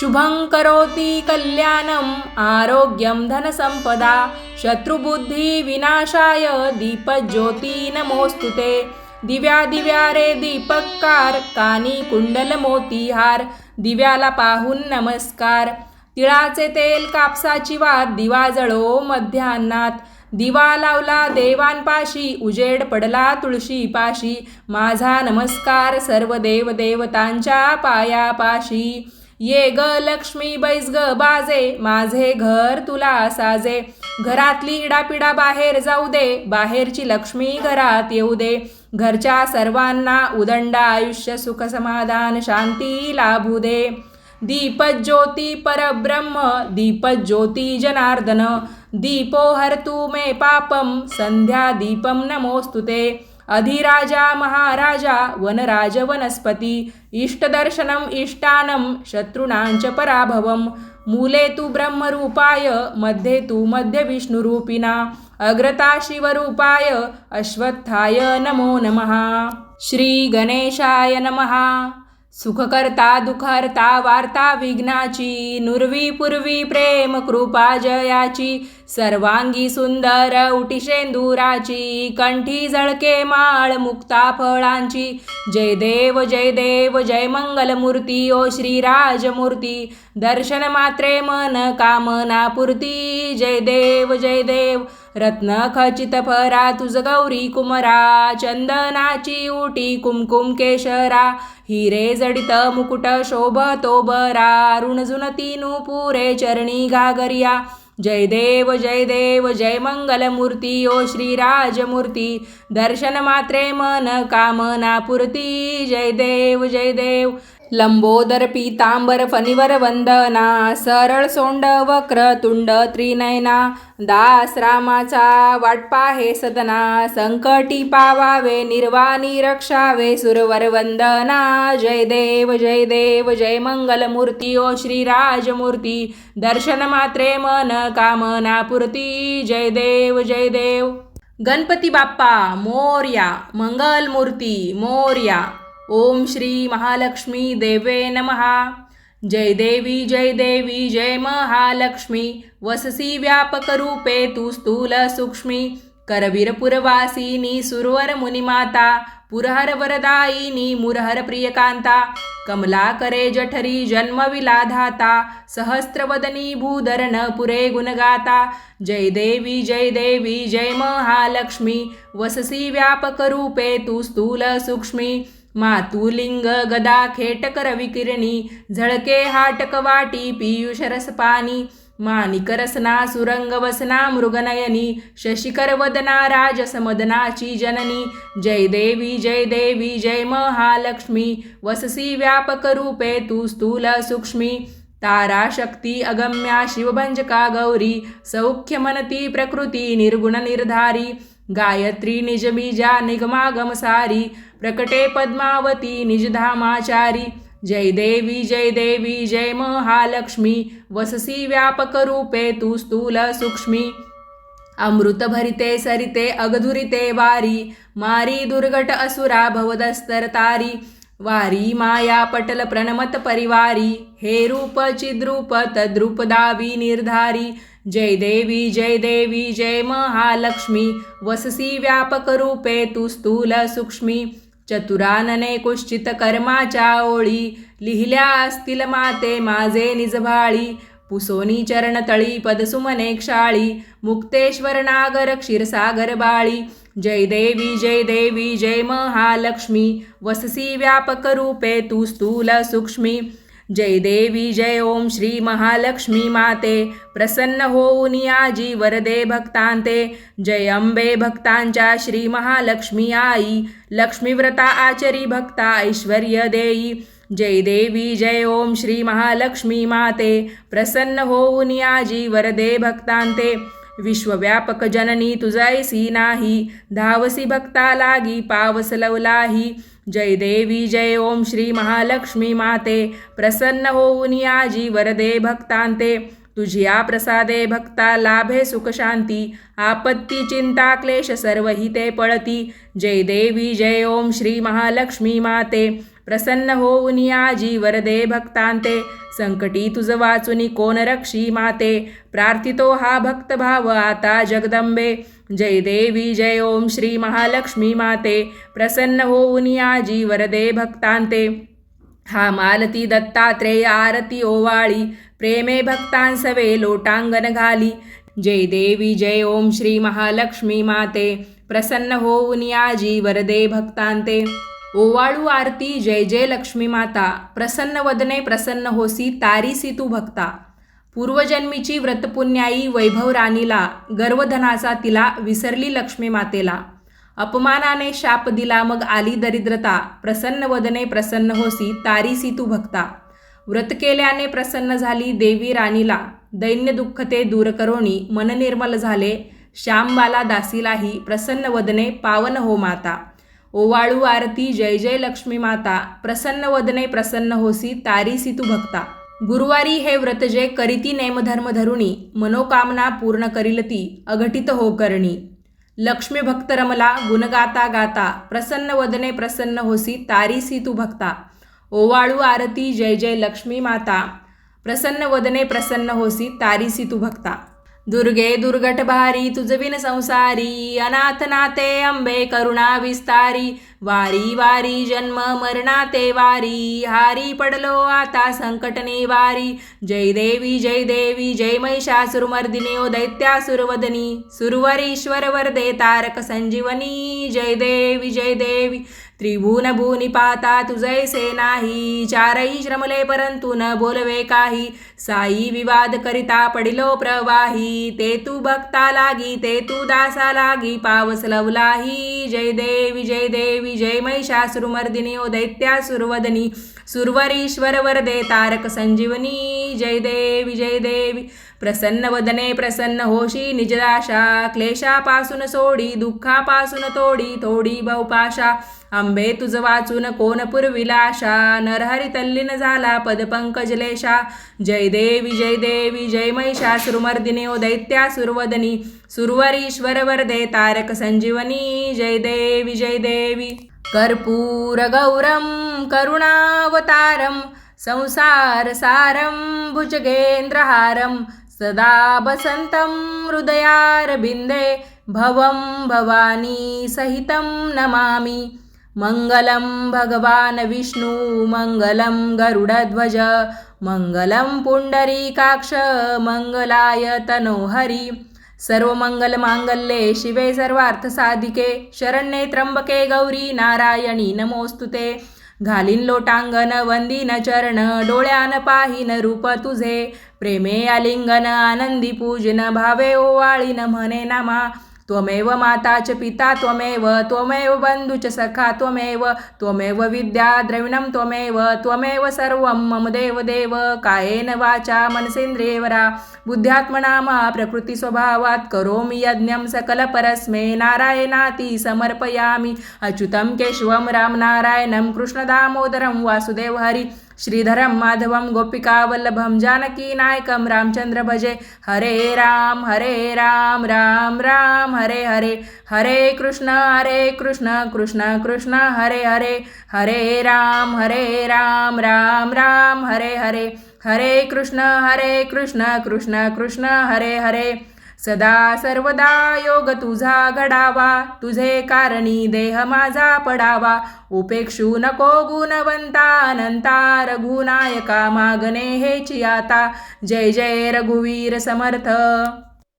शुभं करोति कल्याणम् आरोग्यं धनसम्पदा शत्रुबुद्धिविनाशाय दीपज्योती नमोऽस्तु ते। दिव्या दिव्या रे दीपकार कानी कुंडल मोतीहार दिव्याला पाहून नमस्कार। तिळाचे तेल कापसाची वात दिवा जळो मध्यान्नात। दिवा लावला देवांपाशी उजेड पडला तुळशी पाशी माझा नमस्कार सर्व देव देवतांच्या पायापाशी। ये ग लक्ष्मी बैस ग बाजे माझे घर तुला साजे. घरातली इडापिडा बाहेर जाऊ दे बाहेरची लक्ष्मी घरात येऊ दे. घरच्या सर्वांना उदंड आयुष्य सुख समाधान शांती लाभू दे. दीपज्योती परब्रह्म दीपज्योती जनार्दन. दीपो हरतु मे पापम संध्या दीपम नमोस्तुते. ते अधिराजा महाराजा वनराज वनस्पती इष्टदर्शनम इष्टानं शत्रुणांच पराभवम। मूले तु ब्रह्मरूपायमध्ये तु मध्य विष्णुरूपिणा अग्रता शिवरूपाय अश्वत्थाय नमो नमः। श्रीगणेशाय नमः। सुखकर्ता दुखर्ता वार्ता विघ्नाची नुर्वी पूर्वी प्रेम कृपा जयाची सर्वांगी सुंदर उटिशेंदुराची कंठी झळके माळ मुक्ता फळांची. जय देव जय देव जय मंगलमूर्ती ओ श्रीराजमूर्ती दर्शन मात्रे मन कामना पूर्ती जय देव जय देव रत्न खचित फरा तुझ गौरी कुमरा चंदनाची उटी कुमकुम केशरा हिरे जडित मुकुट शोभतो बरा ऋणजुनती पुरे चरणी घागरिया जय देव जय देव जय मंगलमूर्ती ओ श्रीराजमूर्ती दर्शन मात्रे मन कामना पूर्ती. जय देव जय देव लंबोदर पीतांबर फणीवर वंदना सरळ सोंड वक्र तुंड त्रिनयना दास रामाचा वाटपा हे सदना संकटी पावावे निर्वाणी रक्षावे सुरवर वंदना जय देव जय देव जय मंगलमूर्ती ओ श्रीराजमूर्ती दर्शन मात्रे मन कामना पुरती जय देव जय देव. गणपती बाप्पा मोर्या मंगलमूर्ती मोर्या. ओम श्री महालक्ष्मी देवे नमहा जय देवी जय देवी जय महालक्ष्मी। वससी व्यापक रूपे तू स्थूल सूक्ष्मी। करवीर पुरवासिनी सुरवर मुनिमाता पुरहर वरदायिनी मुरहर प्रियकांता। कमला करे जठरी जन्म विलाधाता। सहस्त्रवदनी भूधरण पुरे गुणगाता। जय देवी जय देवी जय महालक्ष्मी। वससी व्यापक रूपे तू स्थूल सूक्ष्मी। मातुलिंग गदा खेटकर विकिरणी झळके हाटक वाटी पियुष रसपानी मानिक रसना सुरंग वसना मृगनयनी शशिकर वदना राजसमदनाची जननी जय देवी जय देवी जय महालक्ष्मी वससी व्यापक रूपे तू स्थूल सूक्ष्मी तारा शक्ती अगम्या शिवभंजका गौरी सौख्य मनती प्रकृती निर्गुण निर्धारी गायत्री निजबीजा निगमागमसारी प्रकटे पद्मावती निजधामाचारी। जय देवी जय देवी जय महालक्ष्मी। वससी व्यापक रूपे तू स्थूल सूक्ष्मी। अमृत भरिते सरिते अगधुरिते वारी। मारी दुर्घट असुरा भवदस्तर तारी। वारी माया पटल प्रणमत परिवारी। हे रूप चिद्रूप तद्रूप दावी निर्धारी। जय देवी जय देवी जय महालक्ष्मी। वससी व्यापक रूपे तू स्थूल सूक्ष्मी। चतुरानने कुश्चित कर्माच्या ओळी लिहिल्या असतील माते माझे निजभाळी पुसोनी चरणतळी पदसुमने क्षाळी. मुक्तेश्वर नागर क्षीरसागर बाळी. जय देवी जय देवी जय महालक्ष्मी. वससी व्यापक रूपे तू स्थूल सूक्ष्मी. जय देवी जय ओम श्री महालक्ष्मी माते. प्रसन्न होऊन आजी वरदे भक्तांते. जय अंबे भक्तांच्या श्री महालक्ष्मी आई. लक्ष्मीव्रता आचरी भक्ता ऐश्वर्य देई. जय देवी जय ओम श्री महालक्ष्मी माते. प्रसन्न होऊन आजी वरदे भक्तांते. विश्वव्यापक जननी तुझैसी नाही धावसी भक्ता लागी पावस लवलाही जय देवी जय ओम श्री महालक्ष्मी माते प्रसन्न होऊन आजी वरदे भक्तांते तुझिया प्रसादे भक्ता लाभे सुख शांती आपत्ती चिंता क्लेश सर्व हिते पळती जय देवी जय ओम श्री महालक्ष्मी माते प्रसन्न होऊन आजी वरदे भक्तांते. संकटी तुझ वाचुनी कोण रक्षी माते? प्रार्थितो हा भक्त भाव आता जगदंबे. जय देवी जय ओम श्री महालक्ष्मी माते. प्रसन्न होऊन आजी वरदे भक्तांते. हा मालती दत्तात्रेय आरती ओवाळी. प्रेमे भक्तांसवे लोटांगण घाली. जय देवी जय ओम श्री महालक्ष्मी माते. प्रसन्न होऊन आजी वरदे भक्तांते. ओवाळू आरती जय जय लक्ष्मी माता प्रसन्न वदने प्रसन्न होसी तारीसी तू भक्ता. पूर्वजन्मीची व्रतपुण्याई वैभव राणीला गर्वधनाचा तिला विसरली लक्ष्मी मातेला. अपमानाने शाप दिला मग आली दरिद्रता प्रसन्न वदने प्रसन्न होसी तारीसी तू भक्ता. व्रत केल्याने प्रसन्न झाली देवी राणीला. दैन्य दुःख ते दूर करोणी मन निर्मल झाले. श्यामबाला दासीलाही प्रसन्न वदने पावन हो माता. ओवाळू आरती जय जय लक्ष्मी माता प्रसन्न वदने प्रसन्न होसी तारीसी तू भक्ता. गुरुवारी हे व्रत जे करीती नेमधर्म धरुणी मनोकामना पूर्ण करीलती अघटित हो करणी. लक्ष्मी भक्त रमला गुणगाता गाता प्रसन्न वदने प्रसन्न होसी तारीसी तू भक्ता. ओवाळू आरती जय जय लक्ष्मी माता प्रसन्न वदने प्रसन्न होसी तारीसी तू भक्ता. दुर्गे दुर्गट भारी तुझविन संसारी अनाथ नाते अंबे करुणा विस्तारी वारी वारी जन्म मरणाते वारी हारी पडलो आता संकट निवारी जय देवी जय देवी जय महिषासुरमर्दिनी ओ दैत्यासुरवदनी सुरवरीश्वर वरदे तारक संजीवनी जय देवी जय देवी त्रिभुवन भूनी पाता तुझैसे नाही चारही श्रमले परंतु न बोलवे काही. साई विवाद करिता पडिलो प्रवाही ते तू भक्ता लागी ते तू दासा लागी पावस लवलाही. जय देवी जय देवी जय महिषासुरमर्दिनी ओ दैत्यासुरवदनी सुरवरीश्वर वरदे तारक संजीवनी. जय देवी जय देवी. प्रसन्न वदने प्रसन्न होशी निजदाशा क्लेशापासून सोडी दुःखापासून तोडी थोडी बहुपाशा. आंबे तुझ वाचून कोण पुरविलाशा? नरहरी तल्लीन झाला पदपंकजलेशा. जय देवी जय देवी जय महिषासुरमर्दिनी ओ दैत्यासुरवदनी सुरवरीश्वर वरदे तारक संजीवनी. जय देवी जय देवी. कर्पूरगौरं करुणावतारं संसारसारं भुजगेन्द्रहारं सदा बसन्तं हृदयारबिन्दे भवं भवानी सहितं नमामि। मङ्गलं भगवान् विष्णु मङ्गलं गरुडध्वज मङ्गलं पुण्डरीकाक्ष मङ्गलाय तनोहरि। सर्वमङ्गलमाङ्गल्ये शिवे सर्वार्थसाधिके शरण्ये त्र्यम्बके गौरी नारायणी नमोस्तुते घालीन लोटांगण वंदीन चरण डोळ्यान पाहिन रूप तुझे. प्रेमे आलिंगन आनंदी पूजन भावे ओवाळीन म्हणे नामा. त्वमेव माता च पिता त्वमेव त्वमेव बंधुच सखा त्वमेव त्वमेव विद्या द्रविणं त्वमेव त्वमेव सर्वं मम देव देव। कायेन वाचा मनसेंद्रियवरा बुद्ध्यात्मनामा प्रकृतिस्वभावात् करोमि यज्ञं सकलपरस्मे नारायणाति समर्पयामि। अच्युतं केशवं रामनारायणं कृष्णदामोदरं वासुदेव हरि श्रीधरं माधवं गोपिकावल्लभं जानकीनायकं रामचन्द्र भजे हरे राम हरे राम राम राम हरे हरे हरे कृष्ण हरे कृष्ण कृष्ण कृष्ण हरे हरे हरे राम हरे राम राम राम हरे हरे हरे कृष्ण हरे कृष्ण कृष्ण कृष्ण हरे हरे सदा सर्वदा योग तुझा घडावा तुझे कारणी देह माझा पडावा. उपेक्षू नको गुणवंता अनंता रघुनायका मागणे हेची आता. जय जय रघुवीर समर्थ.